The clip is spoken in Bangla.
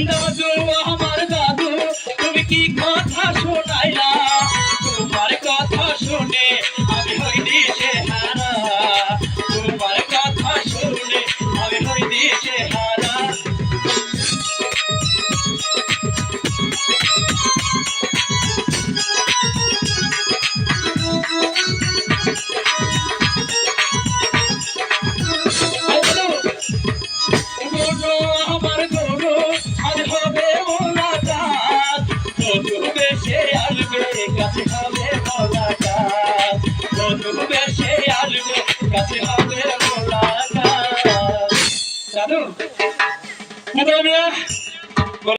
দাদু আমার দাদু। তুমি কি বেশে আসবে কাছে হবে মোলা গাছ নতুন বেশে আসবে কাছে হবে মোলা গাছ দাদু দাদু মিয়া?